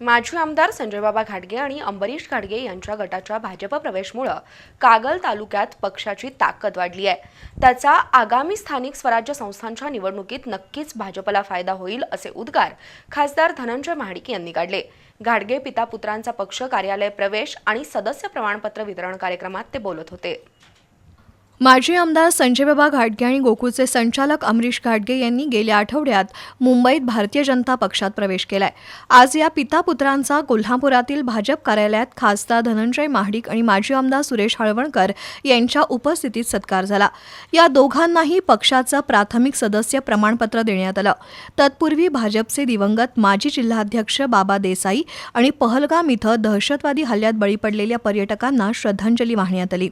माजी आमदार संजयबाबा घाटगे आणि अंबरीश घाटगे यांच्या गटाच्या भाजप प्रवेशमुळं कागल तालुक्यात पक्षाची ताकद वाढली आहे. त्याचा आगामी स्थानिक स्वराज्य संस्थांच्या निवडणुकीत नक्कीच भाजपला फायदा होईल असे उद्गार खासदार धनंजय महाडिक यांनी काढले. घाटगे पिता पुत्रांचा पक्ष कार्यालय प्रवेश आणि सदस्य प्रमाणपत्र वितरण कार्यक्रमात ते बोलत होते. माजी आमदार संजयबाबा घाटगे आणि गोकुळचे संचालक अमरीश घाटगे यांनी गेल्या आठवड्यात मुंबईत भारतीय जनता पक्षात प्रवेश केलाय. आज या पिता पुत्रांचा कोल्हापुरातील भाजप कार्यालयात खासदार धनंजय महाडिक आणि माजी आमदार सुरेश हळवणकर यांच्या उपस्थितीत सत्कार झाला. या दोघांनाही पक्षाचं प्राथमिक सदस्य प्रमाणपत्र देण्यात आलं. तत्पूर्वी भाजपचे दिवंगत माजी जिल्हाध्यक्ष बाबा देसाई आणि पहलगाम इथं दहशतवादी हल्ल्यात बळी पडलेल्या पर्यटकांना श्रद्धांजली वाहण्यात आली.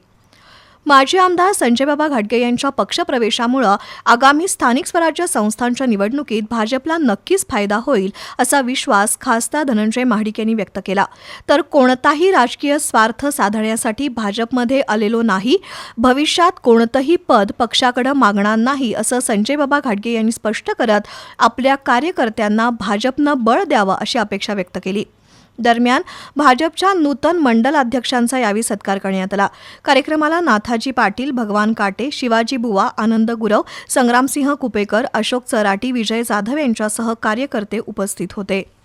माजी आमदार संजयबाबा घाटगे यांच्या पक्षप्रवेशामुळं आगामी स्थानिक स्वराज्य संस्थांच्या निवडणुकीत भाजपला नक्कीच फायदा होईल असा विश्वास खासदार धनंजय महाडिक यांनी व्यक्त केला. तर कोणताही राजकीय स्वार्थ साधण्यासाठी भाजपमध्ये आलेलो नाही. भविष्यात कोणतंही पद पक्षाकडे मागणार नाही असं संजयबाबा घाटगे यांनी स्पष्ट करत आपल्या कार्यकर्त्यांना भाजपनं बळ द्यावं अशी अपेक्षा व्यक्त केली. दरम्यान भाजपच्या नूतन मंडल अध्यक्षांचा यावेळी सत्कार करण्यात आला. कार्यक्रमाला नाथाजी पाटील भगवान काटे शिवाजी बुवा आनंद गुरव संग्रामसिंह कुपेकर अशोक चराटी विजय जाधव यांच्यासह कार्यकर्ते उपस्थित होते.